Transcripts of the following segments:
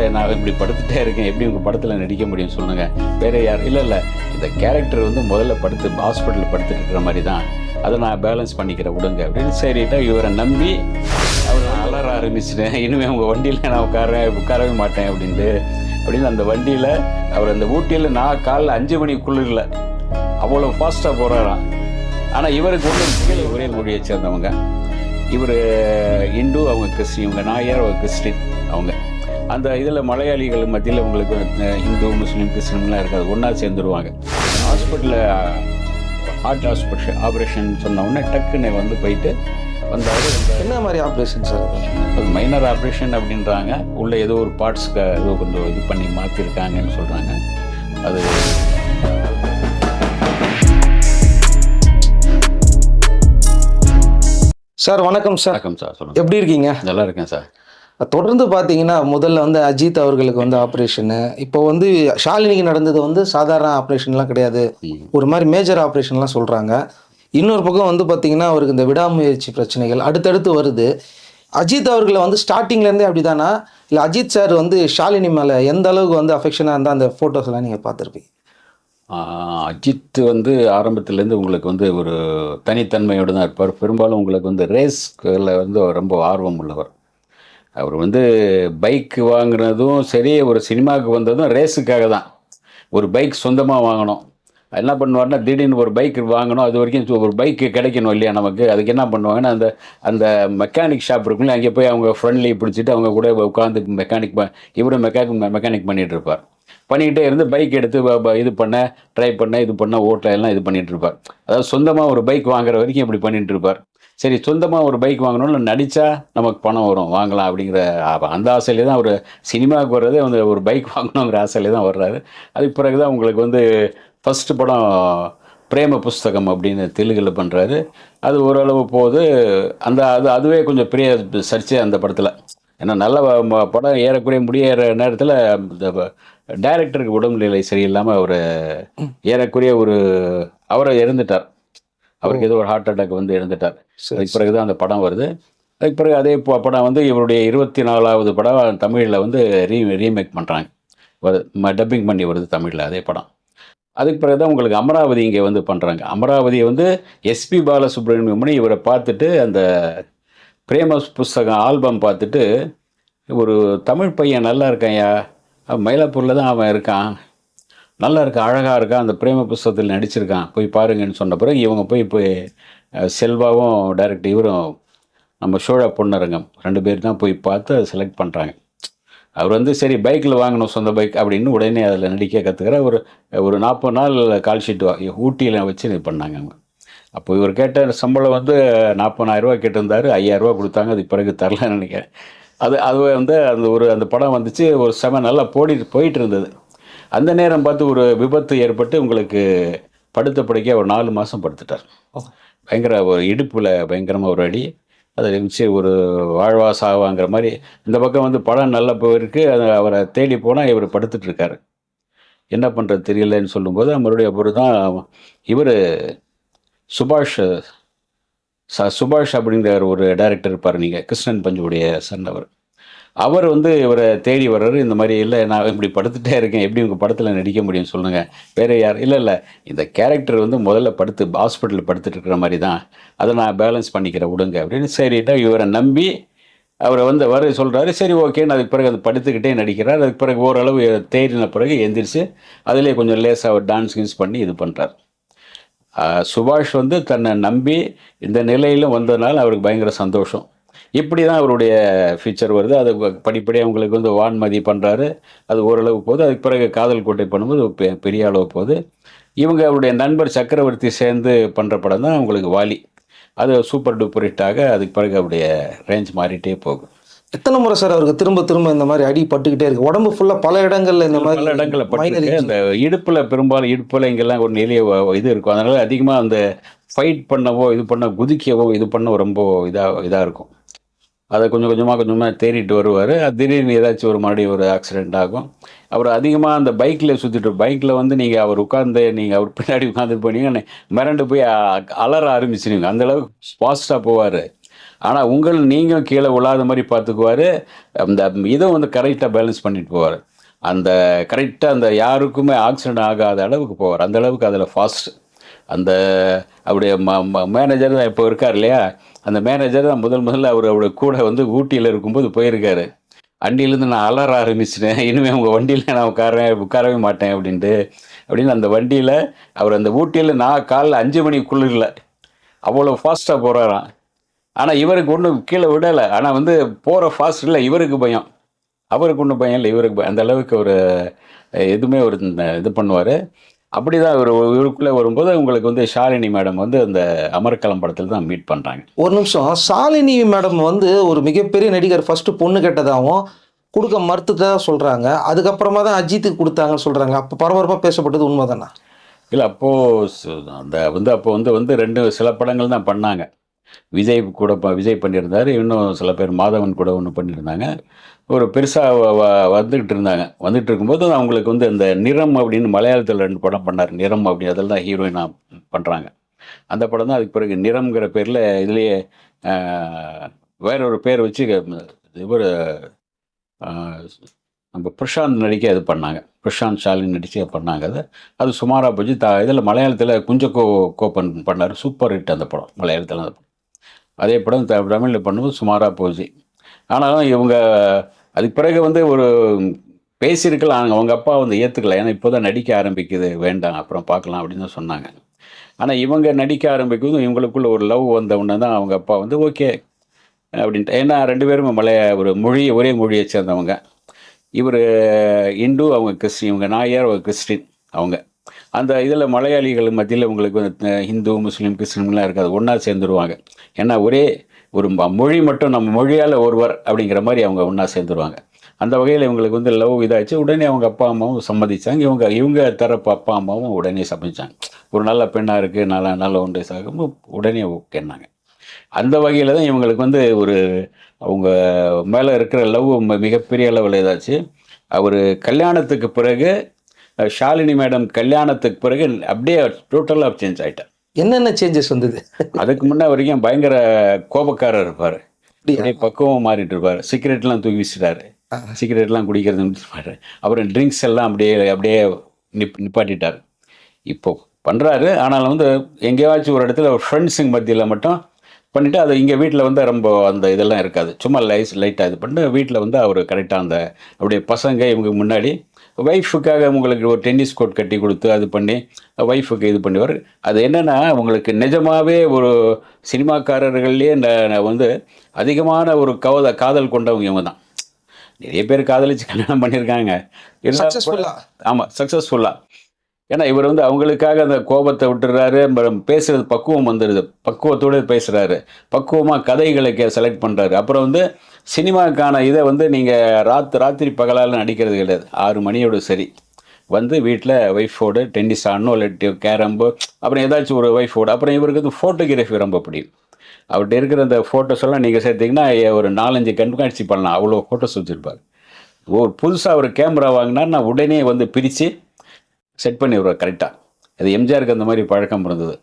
இல்லை நான் இப்படி படுத்துட்டே இருக்கேன். எப்படி உங்கள் படத்தில் நடிக்க முடியும் சொல்லுங்க. வேற யார் இல்லை இல்லை. இந்த கேரக்டர் வந்து முதல்ல படுத்து ஹாஸ்பிட்டலில் படுத்துட்டு இருக்கிற மாதிரி தான். அதை நான் பேலன்ஸ் பண்ணிக்கிறேன் விடுங்க. அப்படின்னு சரிட்டா இவரை நம்பி அவர் அலற ஆரம்பிச்சிட்டேன். இனிமேல் உங்கள் வண்டியில் நான் உட்கார உட்காரவே மாட்டேன் அப்படின்ட்டு. அப்படின்னு அந்த வண்டியில் அவர் அந்த ஊட்டியில் நான் காலைல அஞ்சு மணிக்குள்ள அவ்வளோ ஃபாஸ்ட்டாக போகிறாராம் ஆனால் இவருக்கு ஒன்று ஒரே மொழியை சேர்ந்தவங்க. இவர் இந்து அவங்க கிறிஸ்டின் இவங்க நாயர் அவங்க கிறிஸ்டின். அந்த இதில் மலையாளிகள் மத்தியில் உங்களுக்கு இந்து முஸ்லீம் கிறிஸ்டின்லாம் இருக்காது. ஒன்றா சேர்ந்துருவாங்க. ஹாஸ்பிட்டலில் ஹார்ட் ஹாஸ்பிட்டல் ஆப்ரேஷன் சொன்ன உடனே டக்குன்னு வந்து போயிட்டு வந்தார். என்ன மாதிரி ஆப்ரேஷன் சார் அது மைனர் ஆப்ரேஷன் அப்படின்றாங்க. உள்ள ஏதோ ஒரு பார்ட்ஸ்க்கு ஏதோ கொஞ்சம் இது பண்ணி மாற்றிருக்காங்கன்னு சொல்கிறாங்க அது சார் வணக்கம் சார் வணக்கம் சார் சொல்லுங்கள் எப்படி இருக்கீங்க? நல்லா இருக்கேன் சார் தொடர்ந்து பார்த்தீங்கன்னா முதல்ல வந்து அஜித் அவர்களுக்கு வந்து ஆப்ரேஷனு இப்போ வந்து ஷாலினிக்கு நடந்தது வந்து சாதாரண ஆப்ரேஷன்லாம் கிடையாது. ஒரு மாதிரி மேஜர் ஆப்ரேஷன்லாம் சொல்கிறாங்க இன்னொரு பக்கம் வந்து பார்த்தீங்கன்னா அவருக்கு இந்த விடாமுயற்சி பிரச்சனைகள் அடுத்தடுத்து வருது. அஜித் அவர்களை வந்து ஸ்டார்டிங்லேருந்தே அப்படி தானா இல்லை அஜித் சார் வந்து ஷாலினி மேலே எந்த அளவுக்கு வந்து அஃபெக்ஷனாக இருந்தால் அந்த ஃபோட்டோஸ்லாம் நீங்கள் பார்த்துருப்பீங்க? அஜித் வந்து ஆரம்பத்துலேருந்து உங்களுக்கு வந்து ஒரு தனித்தன்மையோடு தான் இருப்பார். பெரும்பாலும் உங்களுக்கு வந்து ரேஸ்களில் வந்து ரொம்ப ஆர்வம் உள்ளவர். அவர் வந்து பைக் வாங்குனதும் சரி ஒரு சினிமாவுக்கு வந்ததும் ரேஸுக்காக தான். ஒரு பைக் சொந்தமாக வாங்கணும். என்ன பண்ணுவார்னா திடீர்னு ஒரு பைக் வாங்கணும் அது வரைக்கும் ஒரு பைக்கு கிடைக்கணும் இல்லையா நமக்கு? அதுக்கு என்ன பண்ணுவாங்கன்னா அந்த அந்த மெக்கானிக் ஷாப் இருக்குங்களே அங்கே போய் அவங்க ஃப்ரெண்ட்லி பிடிச்சிட்டு அவங்க கூட உட்காந்து மெக்கானிக் இவரும் மெக்கானிக் மெக்கானிக் பண்ணிகிட்டு இருப்பார். பண்ணிக்கிட்டே இருந்து பைக் எடுத்து இது பண்ண ட்ரை பண்ண இது பண்ண ஓட்ட எல்லாம் இது பண்ணிட்டு இருப்பார். அதாவது சொந்தமாக ஒரு பைக் வாங்குற வரைக்கும் இப்படி பண்ணிகிட்டு இருப்பார். சரி சொந்தமாக ஒரு பைக் வாங்கணும்னு நடித்தா நமக்கு பணம் வரும் வாங்கலாம் அப்படிங்கிற அந்த ஆசையிலே தான் ஒரு சினிமாவுக்கு வர்றதே வந்து ஒரு பைக் வாங்கணுங்கிற ஆசையிலே தான் வர்றாரு. அதுக்கு பிறகு தான் உங்களுக்கு வந்து ஃபஸ்ட்டு படம் பிரேம புஸ்தகம் அப்படின்னு தெலுங்கில் பண்ணுறாரு அது ஓரளவு போகுது. அந்த அது அதுவே கொஞ்சம் பெரிய சர்ச்சை அந்த படத்தில். ஏன்னா நல்ல படம் ஏறக்குறைய முடியிற நேரத்தில் இந்த டைரக்டருக்கு உடல்நிலை சரியில்லாமல் அவர் ஏறக்குறைய ஒரு அவரை இறந்துட்டார். அவருக்கு ஏதோ ஒரு ஹார்ட் அட்டாக் வந்து இறந்துட்டார். அதுக்கு பிறகு தான் அந்த படம் வருது. அதுக்கு பிறகு அதே படம் வந்து இவருடைய இருபத்தி நாலாவது படம் தமிழில் வந்து ரீ ரீமேக் பண்ணுறாங்க வருது டப்பிங் பண்ணி வருது தமிழில் அதே படம். அதுக்கு பிறகு தான் உங்களுக்கு அமராவதி இங்கே வந்து பண்ணுறாங்க அமராவதியை வந்து எஸ்பி பாலசுப்ரமணியமணி இவரை பார்த்துட்டு அந்த பிரேம புஸ்தகம் ஆல்பம் பார்த்துட்டு ஒரு தமிழ் பையன் நல்லா இருக்கான்யா. மயிலாப்பூரில் தான் அவன் இருக்கான். நல்லா இருக்கான் அழகாக இருக்கா அந்த பிரேம புஸ்தகத்தில் நடிச்சிருக்கான். போய் பாருங்கன்னு சொன்ன பிறகு இவங்க போய் போய் செல்வாவும் டைரக்ட் இவரும் நம்ம சோழா பொன்னரங்கம் ரெண்டு பேர் தான் போய் பார்த்து அதை செலக்ட் பண்ணுறாங்க அவர் வந்து சரி பைக்கில் வாங்கணும் சொந்த பைக் அப்படின்னு உடனே அதில் நடிக்க கற்றுக்கிற ஒரு ஒரு நாற்பது நாள் கால் ஷீட் ஊட்டியில் வச்சு இது பண்ணாங்க அவங்க. அப்போ இவர் கேட்ட சம்பளம் வந்து நாற்பதாயிரரூவா கேட்டிருந்தார் ஐயாயிரரூவா கொடுத்தாங்க அது பிறகு தரலன்னு நினைக்கிறேன். அது அது வந்து அந்த ஒரு அந்த படம் வந்துச்சு ஒரு செம நல்லா போடி போயிட்டு இருந்தது. அந்த நேரம் பார்த்து ஒரு விபத்து ஏற்பட்டு உங்களுக்கு படுத்த படுக்க ஒரு நாலு மாதம் படுத்துட்டார். பயங்கர ஒரு இடுப்பில் பயங்கரமாக ஒரு அடி அதை வச்சு ஒரு வாழ்வா சாவாங்கிற மாதிரி. இந்த பக்கம் வந்து படம் நல்லா போயிருக்கு அது அவரை தேடி போனால் இவர் படுத்துட்டு இருக்காரு. என்ன பண்ணுறது தெரியலன்னு சொல்லும்போது மறுபடியும் அப்புறம் தான் இவர் சுபாஷ் ச சுபாஷ் அப்படிங்கிற ஒரு டைரக்டர் இருப்பார் நீங்கள் கிருஷ்ணன் பஞ்சுடைய சன் அவர். அவர் வந்து இவரை தேடி வர்றாரு. இந்த மாதிரி இல்லை நான் இப்படி படுத்துட்டே இருக்கேன். எப்படி உங்கள் படத்தில் நடிக்க முடியும் சொல்லுங்கள் வேறு யார் இல்லை இல்லை. இந்த கேரக்டர் வந்து முதல்ல படுத்து ஹாஸ்பிட்டலில் படுத்துட்டு இருக்கிற மாதிரி தான். அதை நான் பேலன்ஸ் பண்ணிக்கிறேன் விடுங்க. அப்படின்னு சரிட்டா இவரை நம்பி அவரை வந்து வர சொல்கிறாரு சரி ஓகேன்னு அதுக்கு பிறகு அது படுத்துக்கிட்டே நடிக்கிறார். அதுக்கு பிறகு ஓரளவு தேடின பிறகு எந்திரிச்சு அதிலே கொஞ்சம் லேசாக அவர் டான்ஸ் கின்ஸ் பண்ணி இது பண்ணுறார் சுபாஷ் வந்து தன்னை நம்பி இந்த நிலையிலும் வந்ததுனால அவருக்கு பயங்கர சந்தோஷம். இப்படி தான் அவருடைய ஃபியூச்சர் வருது. அது படிப்படியாக உங்களுக்கு வந்து வான்மதி பண்ணுறாரு அது ஓரளவு போகுது. அதுக்கு பிறகு காதல் கோட்டை பண்ணும்போது பெ- பெரிய அளவு போகுது. இவங்க அவருடைய நண்பர் சக்கரவர்த்தி சேர்ந்து பண்ணுற படம் தான் உங்களுக்கு வாலி. அது சூப்பர் டூப்பர் ஹிட்டாக அதுக்கு பிறகு அவருடைய ரேஞ்ச் மாறிட்டே போகும் எத்தனை முறை சார் அவருக்கு திரும்ப திரும்ப இந்த மாதிரி அடி பட்டுக்கிட்டே இருக்கு? உடம்பு ஃபுல்லாக பல இடங்கள்ல இந்த மாதிரி பல இடங்களில் பட்டிருக்கு. அந்த இடுப்பில் பெரும்பாலும் இடுப்பில் இங்கெல்லாம் ஒரு நிலைய இது இருக்கும். அதனால அதிகமாக அந்த ஃபைட் பண்ணவோ இது பண்ண குதிக்கவோ இது பண்ண ரொம்ப இதாக இதாக இருக்கும். அதை கொஞ்சம் கொஞ்சமாக கொஞ்சமாக தேறிட்டு வருவார். திடீர்னு ஏதாச்சும் ஒரு மறுபடியும் ஒரு ஆக்சிடெண்ட் ஆகும். அவர் அதிகமாக அந்த பைக்கில் சுற்றிட்டு பைக்கில் வந்து நீங்கள் அவர் உட்காந்து நீங்கள் அவர் பின்னாடி உட்காந்துட்டு போனீங்கன்னா மிரண்டு போய் அ- அலற ஆரம்பிச்சிருவீங்க. அந்தளவுக்கு ஃபாஸ்ட்டாக போவார். ஆனால் உங்கள் நீங்கள் கீழே விழாத மாதிரி பார்த்துக்குவார். அந்த இதை வந்து கரெக்டாக பேலன்ஸ் பண்ணிட்டு போவார். அந்த கரெக்டாக அந்த யாருக்குமே ஆக்சிடெண்ட் ஆகாத அளவுக்கு போவார். அந்த அளவுக்கு அதில் ஃபாஸ்ட் அந்த அப்படியே ம மேனேஜர் தான் இப்போ இருக்கார் இல்லையா? அந்த மேனேஜர் தான் முதல் முதல்ல அவர் அவருடைய கூட வந்து ஊட்டியில் இருக்கும்போது போயிருக்காரு. வண்டியிலேருந்து நான் அலற ஆரம்பிச்சிட்டேன். இனிமேல் உங்கள் வண்டியில் நான் உட்காரேன் உட்காரவே மாட்டேன் அப்படின்ட்டு. அப்படின்னு அந்த வண்டியில் அவர் அந்த ஊட்டியில் நான் காலைல அஞ்சு மணி அவ்வளோ ஃபாஸ்ட்டாக போகிறாராம் ஆனால் இவருக்கு ஒன்றும் கீழே விடலை. ஆனால் வந்து போகிற ஃபாஸ்ட் இல்லை இவருக்கு பயம். அவருக்கு ஒன்றும் பயம் இல்லை இவருக்கு பயம். அந்த அளவுக்கு ஒரு எதுவுமே ஒரு இது பண்ணுவார். அப்படி தான் இவர் இவருக்குள்ளே வரும்போது உங்களுக்கு வந்து ஷாலினி மேடம் வந்து அந்த அமர்கலம் படத்தில் தான் மீட் பண்ணுறாங்க ஒரு நிமிஷம். சாலினி மேடம் வந்து ஒரு மிகப்பெரிய நடிகர் ஃபர்ஸ்ட் பொண்ணு கேட்டதாகவும் கொடுக்க மறுத்துட்டதா சொல்றாங்க. அதுக்கப்புறமா தான் அஜித்துக்கு கொடுத்தாங்கன்னு சொல்றாங்க. அப்போ பரபரப்பாக பேசப்பட்டது உண்மைதானா? இல்லை அப்போது அந்த வந்து அப்போ வந்து வந்து ரெண்டு சில படங்கள் தான் பண்ணாங்க. விஜய் கூட விஜய் பண்ணியிருந்தார். இன்னும் சில பேர் மாதவன் கூட ஒன்று பண்ணியிருந்தாங்க. ஒரு பெருசாக வந்துக்கிட்டு இருந்தாங்க. வந்துட்டு இருக்கும்போது அவங்களுக்கு வந்து அந்த நிறம் அப்படின்னு மலையாளத்தில் ரெண்டு படம் பண்ணார். நிறம் அப்படி அதில் தான் ஹீரோயினாக பண்ணுறாங்க அந்த படம் தான் அதுக்கு பிறகு நிறம்ங்கிற பேரில் இதுலேயே வேற ஒரு பேர் வச்சு இவர் நம்ம பிரசாந்த் நடிக்க இது பண்ணாங்க. பிரசாந்த் ஷாலினி நடிச்சு பண்ணாங்க. அது அது சுமாராக போச்சு. த இதில் மலையாளத்தில் குஞ்சக்கோ கோப்பன் பண்ணார். சூப்பர் ஹிட் அந்த படம் மலையாளத்தில் அந்த படம். அதே படம் த தமிழில் பண்ணும்போது சுமாராக போச்சு. ஆனாலும் இவங்க அதுக்கு பிறகு வந்து ஒரு பேசியிருக்கலாம் அவங்க அப்பா வந்து ஏற்றுக்கல ஏன்னா இப்போ தான் நடிக்க ஆரம்பிக்குது. வேண்டாம் அப்புறம் பார்க்கலாம் அப்படின்னு தான் சொன்னாங்க. ஆனால் இவங்க நடிக்க ஆரம்பிக்கும் இவங்களுக்குள்ள ஒரு லவ் வந்த உடனே தான் அவங்க அப்பா வந்து ஓகே அப்படின்ட்டு. ஏன்னா ரெண்டு பேரும் மலைய ஒரு மொழி ஒரே மொழியை சேர்ந்தவங்க. இவர் இந்து அவங்க கிறிஸ்டின் இவங்க நாயார் அவங்க கிறிஸ்டின் அவங்க. அந்த இதில் மலையாளிகள் மத்தியில் உங்களுக்கு வந்து ஹிந்து முஸ்லீம் கிறிஸ்டின்லாம் இருக்காது. ஒன்றா சேர்ந்துருவாங்க. ஏன்னா ஒரே ஒரு ம- மொழி மட்டும் நம்ம மொழியால் ஒருவர் அப்படிங்கிற மாதிரி அவங்க ஒன்றா சேர்ந்துருவாங்க. அந்த வகையில் இவங்களுக்கு வந்து லவ் இதாச்சு உடனே அவங்க அப்பா அம்மாவும் சம்மதிச்சாங்க. இவங்க இவங்க தரப்பு அப்பா அம்மாவும் உடனே சம்மதிச்சாங்க. ஒரு நல்ல பெண்ணாக இருக்குது நல்ல நல்ல ஒன்றை சாகும் உடனே ஓகேன்னாங்க. அந்த வகையில் தான் இவங்களுக்கு வந்து ஒரு அவங்க மேலே இருக்கிற லவ் மிகப்பெரிய அளவில் ஏதாச்சு அவர் கல்யாணத்துக்கு பிறகு ஷாலினி மேடம் கல்யாணத்துக்கு பிறகு அப்படியே டோட்டலாக சேஞ்ச் ஆகிட்டார் என்னென்ன சேஞ்சஸ் வந்தது? அதுக்கு முன்ன வரைக்கும் பயங்கர கோபக்காரர் இருப்பார். பக்குவம் மாறிட்டு இருப்பார். சிகரெட்லாம் தூக்கி வச்சுட்டாரு சிகரெட்லாம் குடிக்கிறது நிறுத்திட்டாரு அப்புறம் ட்ரிங்க்ஸ் எல்லாம் அப்படியே அப்படியே நிப் நிப்பாட்டிட்டார். இப்போ பண்ணுறாரு ஆனாலும் வந்து எங்கேயாச்சும் ஒரு இடத்துல ஒரு ஃப்ரெண்ட்ஸுங்க மத்தியில் மட்டும் பண்ணிவிட்டு அது இங்கே வீட்டில் வந்து ரொம்ப அந்த இதெல்லாம் இருக்காது. சும்மா லைஸ் லைட்டாக இது பண்ணிட்டு வீட்டில் வந்து அவர் கரெக்டாக அந்த அப்படியே பசங்க இவங்க முன்னாடி ஒய்ஃபுக்காக உங்களுக்கு ஒரு டென்னிஸ் கோர்ட் கட்டி கொடுத்து அது பண்ணி ஒய்ஃபுக்கு இது பண்ணுவார். அது என்னென்னா உங்களுக்கு நிஜமாகவே ஒரு சினிமாக்காரர்கள்லேயே ந- ந- வந்து அதிகமான ஒரு கவத காதல் கொண்டவங்க இவங்க தான். நிறைய பேர் காதலிச்சு கல்யாணம் பண்ணியிருக்காங்க? ஆமாம் சக்ஸஸ்ஃபுல்லாக ஏன்னா இவர் வந்து அவங்களுக்காக அந்த கோபத்தை விட்டுறாரு பேசுறது பக்குவம் வந்துடுது பக்குவத்தோடு பேசுகிறாரு பக்குவமாக கதைகளை செலக்ட் பண்ணுறாரு அப்புறம் வந்து சினிமாக்கான இதை வந்து நீங்கள் ராத் ராத்திரி பகலால் நடிக்கிறது கிடையாது. ஆறு மணியோட சரி. வந்து வீட்டில் ஒய்ஃபோடு டென்னிஸ் ஆடணும் இல்லாட்டி கேரம்பு அப்புறம் ஏதாச்சும் ஒரு ஒய்ஃபோடு அப்புறம் இவருக்கு வந்து ஃபோட்டோகிராஃபி ரொம்ப பிடிக்கும். அவர்கிட்ட இருக்கிற அந்த ஃபோட்டோஸ் எல்லாம் நீங்கள் சேர்த்தீங்கன்னா ஒரு நாலஞ்சு கண்காட்சி பண்ணலாம். அவ்வளோ ஃபோட்டோஸ் வச்சுருப்பார். ஒரு புதுசாக ஒரு கேமரா வாங்கினா நான் உடனே வந்து பிரித்து செட் பண்ணி கரெக்டாக அது எம்ஜிஆருக்கு அந்த மாதிரி பழக்கம் இருந்தது.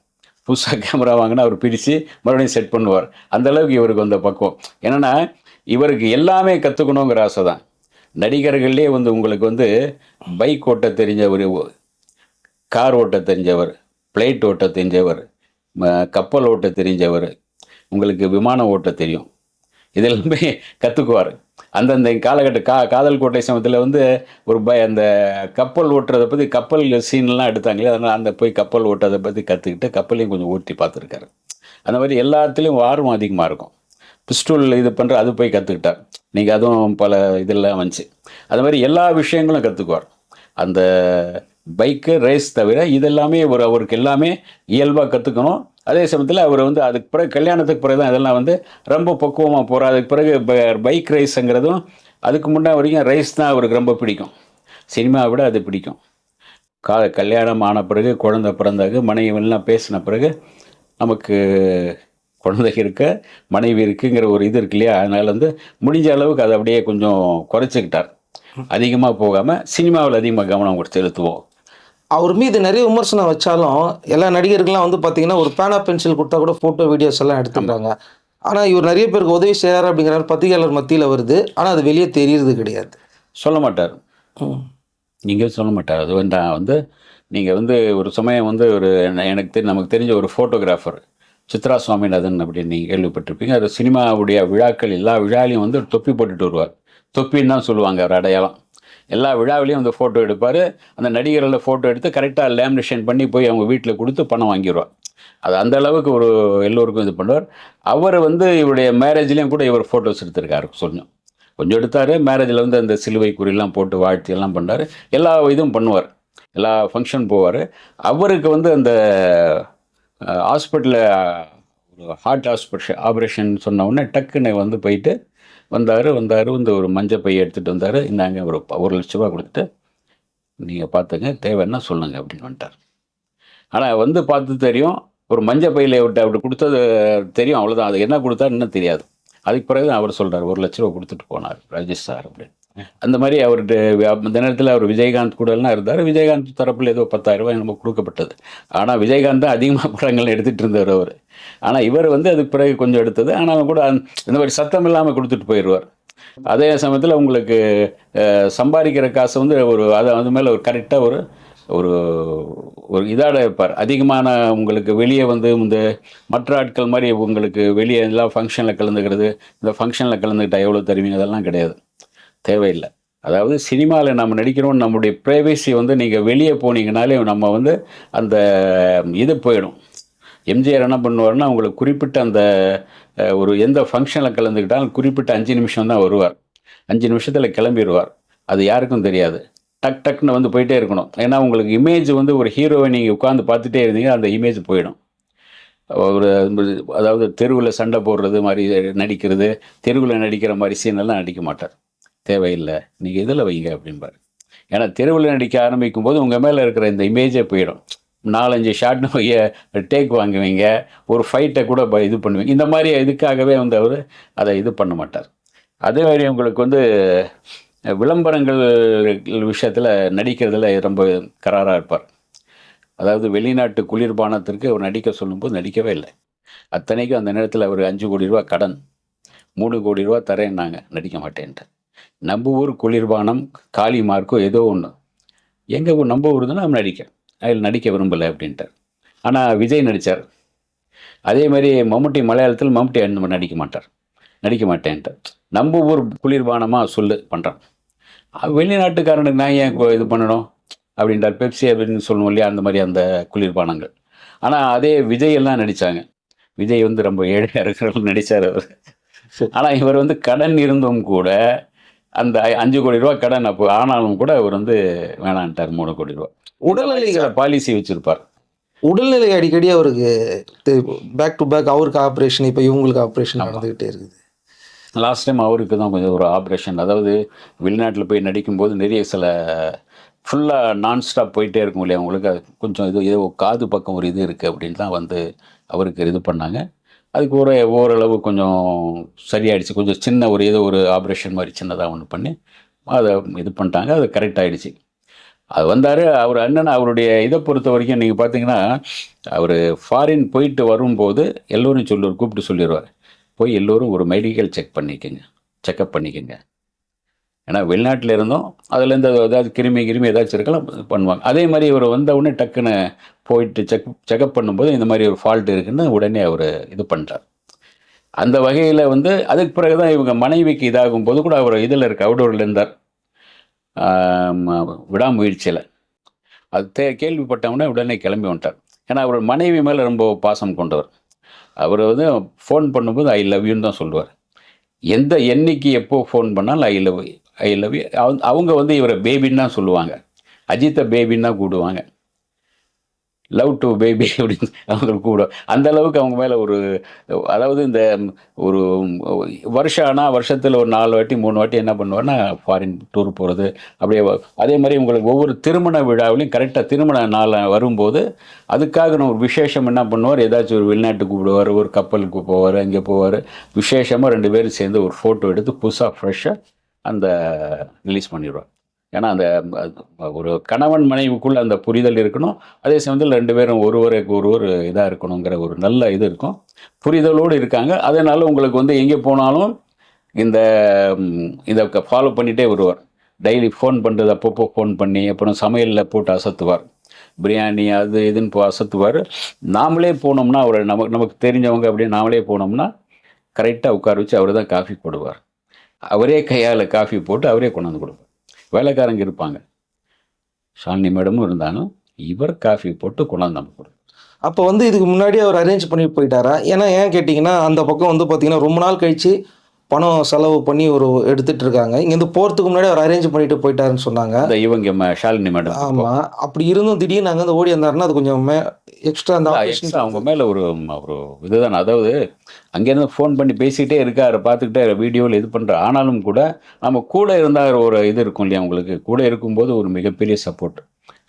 புதுசாக கேமரா வாங்கினா அவர் பிரித்து மறுபடியும் செட் பண்ணுவார். அந்த அளவுக்கு இவருக்கு வந்த பக்குவம். என்னென்னா இவருக்கு எல்லாமே கற்றுக்கணுங்கிற ஆசை தான் நடிகர்கள்லேயே வந்து உங்களுக்கு வந்து பைக் ஓட்ட தெரிஞ்சவர் கார் ஓட்ட தெரிஞ்சவர் பிளைட் ஓட்ட தெரிஞ்சவர் கப்பல் ஓட்ட தெரிஞ்சவர் உங்களுக்கு விமானம் ஓட்ட தெரியும். இதெல்லாமே கற்றுக்குவார் அந்தந்த காலகட்ட கா காதல் கோட்டை சமயத்தில் வந்து ஒரு பய அந்த கப்பல் ஓட்டுறதை பற்றி கப்பல் சீன்லாம் எடுத்தாங்களே அதனால் அந்த போய் கப்பல் ஓட்டுறதை பற்றி கற்றுக்கிட்டு கப்பலையும் கொஞ்சம் ஓட்டி பார்த்துருக்காரு. அந்த மாதிரி எல்லாத்துலேயும் ஆர்வம் அதிகமாக இருக்கும். பிஸ்டூல் இது பண்ணுற அது போய் கற்றுக்கிட்டார் நீங்கள் அதுவும் பல இதெல்லாம் வந்துச்சு அது மாதிரி எல்லா விஷயங்களும் கற்றுக்குவார் அந்த பைக்கு ரேஸ் தவிர இதெல்லாமே ஒரு அவருக்கு எல்லாமே இயல்பாக கற்றுக்கணும் அதே சமயத்தில் அவர் வந்து அதுக்கு பிறகு கல்யாணத்துக்கு பிறகு தான் இதெல்லாம் வந்து ரொம்ப பக்குவமாக போகிறார் அதுக்கு பிறகு பைக் ரேஸுங்கிறதும் அதுக்கு முன்னே வரைக்கும் ரேஸ் தான் அவருக்கு ரொம்ப பிடிக்கும். சினிமாவை விட அது பிடிக்கும். கா கல்யாணம் ஆன பிறகு குழந்தை பிறந்தாங்க மனைவி எல்லாம் பேசின பிறகு நமக்கு குழந்தை இருக்க மனைவி இருக்குங்கிற ஒரு இது இருக்கு இல்லையா? அதனால வந்து முடிஞ்ச அளவுக்கு அதை அப்படியே கொஞ்சம் குறைச்சிக்கிட்டார். அதிகமாக போகாமல் சினிமாவில் அதிகமாக கவனம் கொடுத்து செலுத்துவோம். அவர் மீது நிறைய விமர்சனம் வச்சாலும் எல்லா நடிகர்கள்லாம் வந்து பார்த்தீங்கன்னா ஒரு பேனா பென்சில் கொடுத்தா கூட ஃபோட்டோ வீடியோஸ் எல்லாம் எடுத்துக்கிறாங்க. ஆனால் இவர் நிறைய பேருக்கு உதவி செய்கிறார் அப்படிங்கிறார் பத்திரிகையாளர் மத்தியில் வருது. ஆனால் அது வெளியே தெரியறது கிடையாது. சொல்ல மாட்டார். நீங்கள் சொல்ல மாட்டார். அது நான் வந்து நீங்கள் வந்து ஒரு சமயம் வந்து ஒரு எனக்கு தெரி நமக்கு தெரிஞ்ச ஒரு ஃபோட்டோகிராஃபர் சித்ரா சுவாமிநாதன் அப்படின்னு நீங்கள் கேள்விப்பட்டிருப்பீங்க. அது சினிமாவுடைய விழாக்கள் எல்லா விழாலையும் வந்து ஒரு தொப்பி போட்டுட்டு வருவார். தொப்பின்னு தான் சொல்லுவாங்க அவர் அடையாளம். எல்லா விழாவிலையும் வந்து ஃபோட்டோ எடுப்பார். அந்த நடிகர்களில் ஃபோட்டோ எடுத்து கரெக்டாக லேமினேஷன் பண்ணி போய் அவங்க வீட்டில் கொடுத்து பணம் வாங்கிடுவார் அது அந்த அளவுக்கு ஒரு எல்லோருக்கும் இது பண்ணுவார். அவர் வந்து இவருடைய மேரேஜ்லேயும் கூட இவர் ஃபோட்டோஸ் எடுத்திருக்காரு கொஞ்சம் கொஞ்சம் எடுத்தார் மேரேஜில் வந்து அந்த சிலுவை குறியெல்லாம் போட்டு வாழ்த்தி எல்லாம் பண்ணார். எல்லா இதுவும் பண்ணுவார். எல்லா ஃபங்க்ஷன் போவார். அவருக்கு வந்து அந்த ஹாஸ்பிட்டலில் ஒரு ஹார்ட் ஹாஸ்பிட்டல் ஆப்ரேஷன் சொன்ன உடனே டக்குன்னு வந்து போயிட்டு வந்தார் வந்தார் வந்து ஒரு மஞ்சள் பையை எடுத்துகிட்டு வந்தார். இந்தாங்க ஒரு ஒரு லட்ச ரூபா கொடுத்துட்டு நீங்கள் பார்த்துங்க தேவைன்னா சொல்லுங்கள் அப்படின்னு வந்துட்டார். ஆனால் வந்து பார்த்து தெரியும் ஒரு மஞ்சள் பையில் விட்டு அப்படி கொடுத்தது தெரியும் அவ்வளோதான் அது என்ன கொடுத்தாருன்னு தெரியாது. அதுக்கு பிறகு அவர் சொல்கிறார் ஒரு லட்ச ரூபா கொடுத்துட்டு போனார் ராஜேஷ் சார் அப்படின்னு. அந்த மாதிரி அவர்கிட்ட அந்த நேரத்தில் அவர் விஜயகாந்த் கூடலாம் இருந்தார். விஜயகாந்த் தரப்பில் ஏதோ பத்தாயிரம் ரூபாய் நம்ம கொடுக்கப்பட்டது. ஆனால் விஜயகாந்த் தான் அதிகமாக படங்கள் எடுத்துகிட்டு இருந்தவர் அவர். ஆனால் இவர் வந்து அதுக்கு பிறகு கொஞ்சம் எடுத்தது. ஆனாலும் கூட அந்த- இந்த மாதிரி சத்தம் இல்லாமல் கொடுத்துட்டு போயிடுவார் அதே சமயத்தில் உங்களுக்கு சம்பாதிக்கிற காசு வந்து ஒரு அதை அது மேலே ஒரு கரெக்டாக ஒரு ஒரு ஒரு இதாக இருப்பார். அதிகமான உங்களுக்கு வெளியே வந்து இந்த மற்ற ஆட்கள் மாதிரி உங்களுக்கு வெளியே எல்லாம் ஃபங்க்ஷனில் கலந்துக்கிறது இந்த ஃபங்க்ஷனில் கலந்துக்கிட்டா எவ்வளோ தருவீங்க? அதெல்லாம் கிடையாது. தேவையில்லை. அதாவது சினிமாவில் நம்ம நடிக்கிறோம் நம்முடைய ப்ரைவேசி வந்து நீங்கள் வெளியே போனீங்கனாலே நம்ம வந்து அந்த இது போயிடும். எம்ஜிஆர் என்ன பண்ணுவார்னா அவங்களுக்கு குறிப்பிட்ட அந்த ஒரு எந்த ஃபங்க்ஷனில் கலந்துக்கிட்டாலும் குறிப்பிட்ட அஞ்சு நிமிஷம் தான் வருவார். அஞ்சு நிமிஷத்தில் கிளம்பிடுவார் அது யாருக்கும் தெரியாது. டக் டக்குன்னு வந்து போயிட்டே இருக்கணும். ஏன்னா உங்களுக்கு இமேஜ் வந்து ஒரு ஹீரோவை நீங்கள் உட்காந்து பார்த்துட்டே இருந்தீங்க அந்த இமேஜ் போயிடும். ஒரு அதாவது தெருவில் சண்டை போடுறது மாதிரி நடிக்கிறது தெருவில் நடிக்கிற மாதிரி சீனெல்லாம் நடிக்க மாட்டார். தேவையில்லை. நீங்கள் இதில் வைங்க அப்படின்பார் ஏன்னா தெருவில் நடிக்க ஆரம்பிக்கும் போது உங்கள் மேலே இருக்கிற இந்த இமேஜே போயிடும். நாலஞ்சு ஷாட்னு வைய டேக் வாங்குவீங்க. ஒரு ஃபைட்டை கூட ப- இது பண்ணுவீங்க. இந்த மாதிரி இதுக்காகவே வந்து அவர் அதை இது பண்ண மாட்டார். அதே மாதிரி உங்களுக்கு வந்து விளம்பரங்கள் விஷயத்தில் நடிக்கிறதுல ரொம்ப கராராக இருப்பார். அதாவது வெளிநாட்டு குளிர்பானத்திற்கு அவர் நடிக்க சொல்லும்போது நடிக்கவே இல்லை. அத்தனைக்கும் அந்த நேரத்தில் அவர் அஞ்சு கோடி ரூபா கடன். மூணு கோடி ரூபா தரேன்னாங்க. நடிக்க மாட்டேன்ட்டு. நம்ம ஊர் குளிர்பானம் காளி மார்க்கோ ஏதோ ஒன்று எங்கள் ஊர் நம்ம ஊர் தான் நம்ம நடிக்க. அதில் நடிக்க விரும்பலை அப்படின்ட்டார். ஆனால் விஜய் நடித்தார் அதே மாதிரி மம்முட்டி மலையாளத்தில் மம்முட்டி அந்த நடிக்க மாட்டார். நடிக்க மாட்டேன்ட்டார். நம்ம ஊர் குளிர்பானமாக சொல்லு பண்ணுறான் வெளிநாட்டுக்காரனுக்கு நான் ஏன் இது பண்ணணும்? அப்படின்றார். பெப்சி அப்படின்னு சொல்லுவோம் இல்லையா அந்த மாதிரி அந்த குளிர்பானங்கள். ஆனால் அதே விஜய் எல்லாம் நடித்தாங்க விஜய் வந்து ரொம்ப ஏழையாக இருக்கிறவங்க நடித்தார் அவர். ஆனால் இவர் வந்து கடன் இருந்தும் கூட அந்த அஞ்சு கோடி ரூபா கடன் அப்போ ஆனாலும் கூட அவர் வந்து வேணான்ட்டார் மூணு கோடி ரூபா. உடல்நிலை பாலிசி வச்சிருப்பார். உடல்நிலை அடிக்கடி அவருக்கு பேக் டு பேக் அவருக்கு ஆப்ரேஷன் இப்போ இவங்களுக்கு ஆப்ரேஷன் நடந்துகிட்டே இருக்குது. லாஸ்ட் டைம் அவருக்கு தான் கொஞ்சம் ஒரு ஆப்ரேஷன் அதாவது வெளிநாட்டில் போய் நடிக்கும்போது நிறைய சில ஃபுல்லாக நான் ஸ்டாப் போயிட்டே இருக்கும் இல்லையா? அவங்களுக்கு கொஞ்சம் இது ஏதோ காது பக்கம் ஒரு இது இருக்குது அப்படின்னு தான் வந்து அவருக்கு இது பண்ணாங்க. அதுக்கு ஒரு ஓரளவு கொஞ்சம் சரியாயிடுச்சு. கொஞ்சம் சின்ன ஒரு ஏதோ ஒரு ஆப்ரேஷன் மாதிரி சின்னதாக ஒன்று பண்ணி அதை இது பண்ணிட்டாங்க. அது கரெக்ட் ஆயிடுச்சு. அது வந்தார் அவர் அண்ணன் அவருடைய இதை பொறுத்த வரைக்கும் நீங்கள் பார்த்தீங்கன்னா அவர் ஃபாரின் போயிட்டு வரும்போது எல்லோரும் சொல்லுவார் கூப்பிட்டு சொல்லிடுவார் போய் எல்லோரும் ஒரு மெடிக்கல் செக் பண்ணிக்கோங்க. செக்கப் பண்ணிக்கோங்க. ஏன்னா வெளிநாட்டில் இருந்தோம் அதுலேருந்து ஏதாவது கிருமி கிருமி ஏதாச்சும் இருக்கலாம் பண்ணுவாங்க. அதே மாதிரி இவர் வந்த உடனே டக்குன்னு போயிட்டு செக் செக்கப் பண்ணும்போது இந்த மாதிரி ஒரு ஃபால்ட் இருக்குன்னு உடனே அவர் இது பண்ணுறார் அந்த வகையில் வந்து அதுக்கு பிறகு தான் இவங்க மனைவிக்கு இதாகும் போது கூட அவர் இதில் இருக்க அவுடோரில் இருந்தார். விடாமுயற்சியில். அது தே கேள்விப்பட்டவுடனே உடனே கிளம்பி வந்துட்டார். ஏன்னா அவர் மனைவி மேலே ரொம்ப பாசம் கொண்டவர். அவர் வந்து ஃபோன் பண்ணும்போது ஐ லவ் யூன்னு தான் சொல்லுவார். எந்த என்னைக்கு எப்போ ஃபோன் பண்ணாலும் I love I love you அவங்க வந்து இவரை பேபின்னு தான் சொல்லுவாங்க. அஜித்தை பேபின்னு தான் கூடுவாங்க. லவ் டு பேபி அப்படின்னு அவங்களுக்கு கூப்பிடுவாங்க அந்த அளவுக்கு அவங்க மேலே ஒரு அதாவது இந்த ஒரு வருஷம் ஆனால் வருஷத்தில் ஒரு நாலு வாட்டி மூணு வாட்டி என்ன பண்ணுவார்னா ஃபாரின் டூர் போகிறது அப்படியே அதே மாதிரி உங்களுக்கு ஒவ்வொரு திருமண விழாவிலையும் கரெக்டாக திருமண நாள் வரும்போது அதுக்காக நான் ஒரு விசேஷம் என்ன பண்ணுவார்? ஏதாச்சும் ஒரு வெளிநாட்டுக்கு கூப்பிடுவார் ஒரு கப்பலுக்கு போவார் அங்கே போவார். விசேஷமாக ரெண்டு பேரும் சேர்ந்து ஒரு ஃபோட்டோ எடுத்து புதுசாக ஃப்ரெஷ்ஷாக அந்த ரிலீஸ் பண்ணிடுவார். ஏன்னா அந்த ஒரு கணவன் மனைவிக்குள்ள அந்த புரிதல் இருக்கணும். அதே சமயத்தில் ரெண்டு பேரும் ஒருவருக்கு ஒருவர் இதாக இருக்கணுங்கிற ஒரு நல்ல இது இருக்கும். புரிதலோடு இருக்காங்க. அதனால உங்களுக்கு வந்து எங்கே போனாலும் இந்த இதை ஃபாலோ பண்ணிகிட்டே வருவார். டெய்லி ஃபோன் பண்ணுறது அப்பப்போ ஃபோன் பண்ணி அப்புறம் சமையலில் போட்டு அசத்துவார். பிரியாணி அது இதுன்னு போ அசத்துவார். நாமளே போனோம்னா அவர் நமக்கு நமக்கு தெரிஞ்சவங்க அப்படியே நாமளே போனோம்னா கரெக்டாக உட்கார வச்சு அவர் தான் காஃபி போடுவார். அவரே கையால் காஃபி போட்டு அவரே கொண்டாந்து கொடுப்பார். வேலைக்காரங்க இருப்பாங்க. ஷாலினி மேடமும் இருந்தாலும் இவர் காஃபி போட்டு கொண்டாந்து நம்ம கொடுப்பார் அப்போ வந்து இதுக்கு முன்னாடி அவர் அரேஞ்ச் பண்ணி போயிட்டாரா? ஏன்னா ஏன் கேட்டிங்கன்னா அந்த பக்கம் வந்து பார்த்தீங்கன்னா ரொம்ப நாள் கழித்து பணம் செலவு பண்ணி ஒரு எடுத்துட்டு இருக்காங்க. இங்கேருந்து போகிறதுக்கு முன்னாடி அவர் அரேஞ்ச் பண்ணிட்டு போயிட்டாருன்னு சொன்னாங்க. இவங்க ஷாலினி மேடம் ஆமாம் அப்படி இருந்தும் திடீர்னு வந்து ஓடி வந்தாருன்னா அது கொஞ்சம் மே எக்ஸ்ட்ரா அந்த அவங்க மேலே ஒரு ஒரு இதுதான். அதாவது அங்கேருந்து ஃபோன் பண்ணி பேசிக்கிட்டே இருக்காரு பார்த்துக்கிட்டே வீடியோவில் இது பண்ணுற ஆனாலும் கூட நம்ம கூட இருந்தால் ஒரு இது இருக்கும் இல்லையா உங்களுக்கு? கூட இருக்கும்போது ஒரு மிகப்பெரிய சப்போர்ட்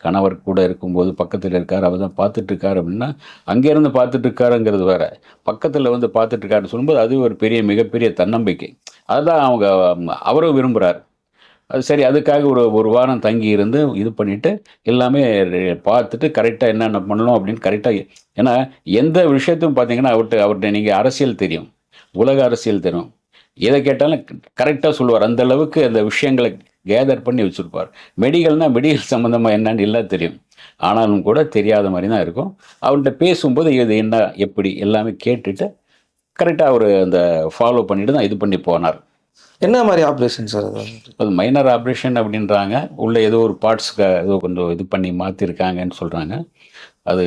கணவர் கூட இருக்கும்போது பக்கத்தில் இருக்கார் அவர் தான் பார்த்துட்ருக்கார் அப்படின்னா அங்கேருந்து பார்த்துட்ருக்காருங்கிறது வேறு. வேற பக்கத்தில் வந்து பார்த்துட்ருக்காருன்னு சொல்லும்போது அது ஒரு பெரிய மிகப்பெரிய தன்னம்பிக்கை. அதுதான் அவங்க அவரும் விரும்புகிறார் அது சரி அதுக்காக ஒரு ஒரு வாரம் தங்கி இருந்து இது பண்ணிவிட்டு எல்லாமே பார்த்துட்டு கரெக்டாக என்னென்ன பண்ணணும் அப்படின்னு கரெக்டாக ஏன்னா எந்த விஷயத்தையும் பார்த்தீங்கன்னா அவர்கிட்ட அவர்கிட்ட நீங்கள் அரசியல் தெரியும். உலக அரசியல் தெரியும். எதை கேட்டாலும் கரெக்டாக சொல்லுவார். அந்த அளவுக்கு அந்த விஷயங்களை கேதர் பண்ணி வச்சுருப்பார். மெடிக்கல்னா மெடிக்கல் சம்மந்தமாக என்னன்னு எல்லாம் தெரியும். ஆனாலும் கூட தெரியாத மாதிரி தான் இருக்கும். அவர்கிட்ட பேசும்போது இது என்ன எப்படி எல்லாமே கேட்டுட்டு கரெக்டாக அவர் அந்த ஃபாலோ பண்ணிட்டு தான் இது பண்ணி போனார். என்ன மாதிரி ஆப்ரேஷன் சார் அது? மைனர் ஆப்ரேஷன் அப்படின்றாங்க. உள்ள ஏதோ ஒரு பார்ட்ஸ்க்கு ஏதோ கொஞ்சம் இது பண்ணி மாற்றிருக்காங்கன்னு சொல்கிறாங்க அது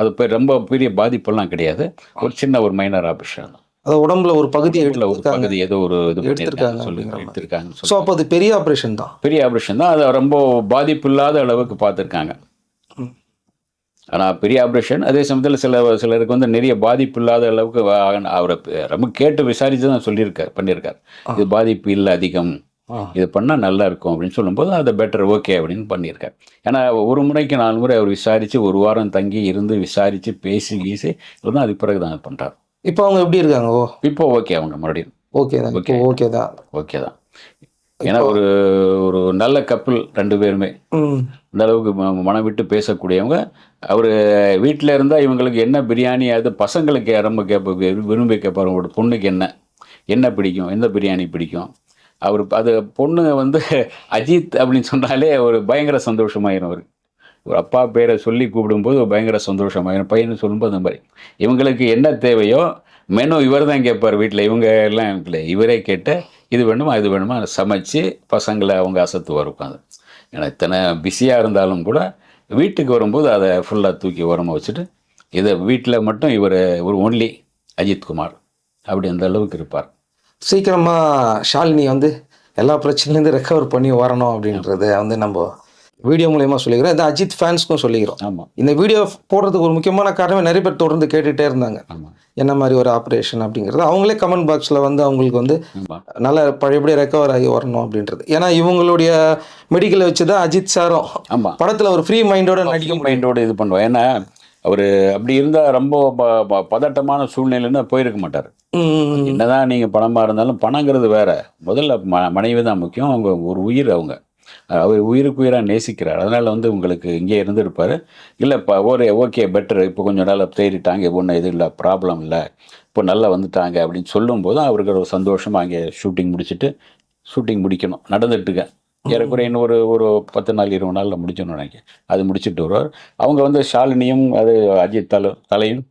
அது ரொம்ப பெரிய பாதிப்பெல்லாம் கிடையாது. ஒரு சின்ன ஒரு மைனர் ஆப்ரேஷன் தான் அது உடம்புல ஒரு பகுதியை ஒரு எடுத்திருக்காங்க. பகுதி ஏதோ ஒரு இது எடுத்திருக்காங்க. எடுத்திருக்காங்கன்னு ஸோ அப்போ அது பெரிய ஆப்ரேஷன் தான். பெரிய ஆப்ரேஷன் தான். அதை ரொம்ப பாதிப்பு இல்லாத அளவுக்கு பார்த்துருக்காங்க. ஆனால் பெரிய ஆப்ரேஷன் அதே சமயத்தில் சில சிலருக்கு வந்து நிறைய பாதிப்பு இல்லாத அளவுக்கு அவரை ரொம்ப கேட்டு விசாரித்து தான் சொல்லியிருக்கார் பண்ணியிருக்கார். இது பாதிப்பு இல்லை அதிகம். இது பண்ணால் நல்லா இருக்கும் அப்படின்னு சொல்லும்போது அதை பெட்டர் ஓகே அப்படின்னு பண்ணியிருக்கார். ஏன்னா ஒரு முறைக்கு நாலு முறை அவர் விசாரித்து ஒரு வாரம் தங்கி இருந்து விசாரித்து பேசி கீசி தான் அதுக்கு பிறகு தான் பண்ணுறார் இப்போ அவங்க எப்படி இருக்காங்க? ஓ. இப்போ ஓகே அவங்க மறுபடியும். ஓகே தான். Okay. ஓகே தான். ஓகே தான். ஏன்னா ஒரு ஒரு நல்ல கப்பல் ரெண்டு பேருமே. இந்த அளவுக்கு மனம் விட்டு பேசக்கூடியவங்க. அவர் வீட்டில் இருந்தால் இவங்களுக்கு என்ன பிரியாணி அது பசங்களுக்கு ரொம்ப கேட்ப விரும்பி கேட்பாரு உங்களோட பொண்ணுக்கு என்ன? என்ன பிடிக்கும்? எந்த பிரியாணி பிடிக்கும்? அவர் அது பொண்ணு வந்து அஜித் அப்படின்னு சொன்னாலே ஒரு பயங்கர சந்தோஷமாயிரும் அவருக்கு. ஒரு அப்பா பேரை சொல்லி கூப்பிடும்போது பயங்கர பயங்கர என் பையன் சொல்லும்போது அந்த மாதிரி. இவங்களுக்கு என்ன தேவையோ மெனு இவர் தான் கேட்பார் வீட்டில் இவங்க எல்லாம் இல்லை இவரே கேட்டு இது வேணுமா இது வேணுமா சமைச்சு பசங்களை அவங்க அசத்துவார் உட்காந்து ஏன்னா இத்தனை பிஸியாக இருந்தாலும் கூட வீட்டுக்கு வரும்போது அதை ஃபுல்லாக தூக்கி உரமாக வச்சுட்டு இதை வீட்டில் மட்டும் இவர் ஒரு ஒன்லி அஜித்குமார் அப்படி அந்த அளவுக்கு இருப்பார். சீக்கிரமாக ஷாலினி வந்து எல்லா பிரச்சனையிலேருந்து ரெக்கவர் பண்ணி வரணும் அப்படின்றத வந்து நம்ம வீடியோ மூலயமா சொல்லிக்கிறோம். இந்த அஜித் ஃபேன்ஸ்க்கும் சொல்லிக்கிறோம். ஆமாம் இந்த வீடியோ போடுறதுக்கு ஒரு முக்கியமான காரணமே நிறைய பேர் தொடர்ந்து கேட்டுகிட்டே இருந்தாங்க. என்ன மாதிரி ஒரு ஆப்ரேஷன் அப்படிங்கிறது. அவங்களே கமெண்ட் பாக்ஸில் வந்து அவங்களுக்கு வந்து நல்லா பழையபடியாக ரெக்கவர் ஆகி வரணும் அப்படின்றது. ஏன்னா இவங்களுடைய மெடிக்கலை வச்சு தான் அஜித் சாரும் ஆமாம் படத்தில் ஒரு ஃப்ரீ மைண்டோட நடிக்க மைண்டோடு இது பண்ணுவோம். ஏன்னா அவர் அப்படி இருந்தால் ரொம்ப பதட்டமான சூழ்நிலைன்னு போயிருக்க மாட்டார். என்னதான் நீங்கள் பணமாக இருந்தாலும் பணங்கிறது வேற. முதல்ல ம மனைவி தான் முக்கியம். அவங்க ஒரு உயிர் அவங்க. அவர் உயிருக்கு உயிராக நேசிக்கிறார். அதனால் வந்து உங்களுக்கு இங்கே இருந்திருப்பார். இல்லை இப்போ ஒரு ஓகே பெட்டர் இப்போ கொஞ்சம் நாள் தேறிட்டாங்க. ஒன்றும் இது இல்லை. ப்ராப்ளம் இல்லை. இப்போ நல்லா வந்துட்டாங்க அப்படின்னு சொல்லும்போது அவருக்கு ஒரு சந்தோஷமாக அங்கே ஷூட்டிங் முடிச்சுட்டு ஷூட்டிங் முடிக்கணும். நடந்துட்டுங்க. ஏறக்குறைய இன்னும் ஒரு ஒரு பத்து நாள் இருபது நாளில் முடிச்சோன்னு நினைக்கிறேன். அது முடிச்சுட்டு வருவார். அவங்க வந்து ஷாலினியும் அது அஜித் தலை தலையும்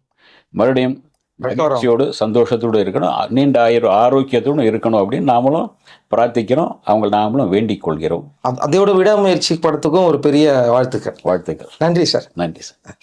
மறுபடியும். மகிழ்ச்சியோடு சந்தோஷத்தோடு இருக்கணும். நீண்ட ஆயிரம் ஆரோக்கியத்தோடு இருக்கணும் அப்படின்னு நாமளும் பிரார்த்திக்கிறோம். அவங்க நாமளும் வேண்டிக் கொள்கிறோம். அது- அதோட விடாமுயற்சி படத்துக்கும் ஒரு பெரிய வாழ்த்துக்கள். வாழ்த்துக்கள். நன்றி சார். நன்றி சார்.